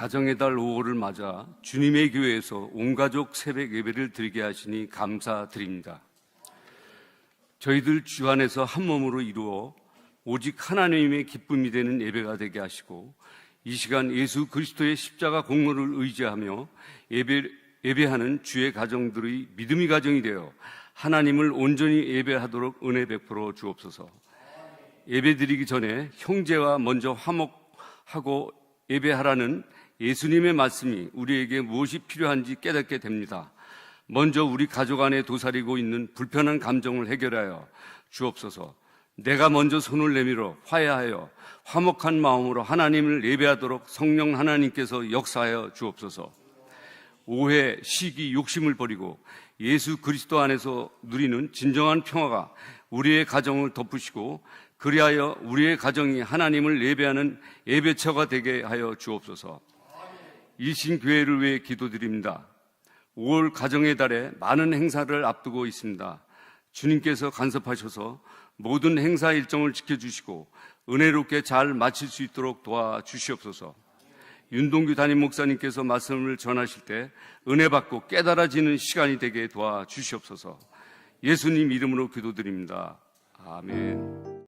가정의 달 5월을 맞아 주님의 교회에서 온 가족 새벽 예배를 드리게 하시니 감사드립니다. 저희들 주 안에서 한 몸으로 이루어 오직 하나님의 기쁨이 되는 예배가 되게 하시고 이 시간 예수 그리스도의 십자가 공로를 의지하며 예배, 예배하는 주의 가정들의 믿음의 가정이 되어 하나님을 온전히 예배하도록 은혜 베풀어 주옵소서. 예배 드리기 전에 형제와 먼저 화목하고 예배하라는 예수님의 말씀이 우리에게 무엇이 필요한지 깨닫게 됩니다. 먼저 우리 가족 안에 도사리고 있는 불편한 감정을 해결하여 주옵소서. 내가 먼저 손을 내밀어 화해하여 화목한 마음으로 하나님을 예배하도록 성령 하나님께서 역사하여 주옵소서. 오해, 시기, 욕심을 버리고 예수 그리스도 안에서 누리는 진정한 평화가 우리의 가정을 덮으시고 그리하여 우리의 가정이 하나님을 예배하는 예배처가 되게 하여 주옵소서. 일신 교회를 위해 기도드립니다. 5월 가정의 달에 많은 행사를 앞두고 있습니다. 주님께서 간섭하셔서 모든 행사 일정을 지켜주시고 은혜롭게 잘 마칠 수 있도록 도와주시옵소서. 윤동규 담임 목사님께서 말씀을 전하실 때 은혜 받고 깨달아지는 시간이 되게 도와주시옵소서. 예수님 이름으로 기도드립니다. 아멘.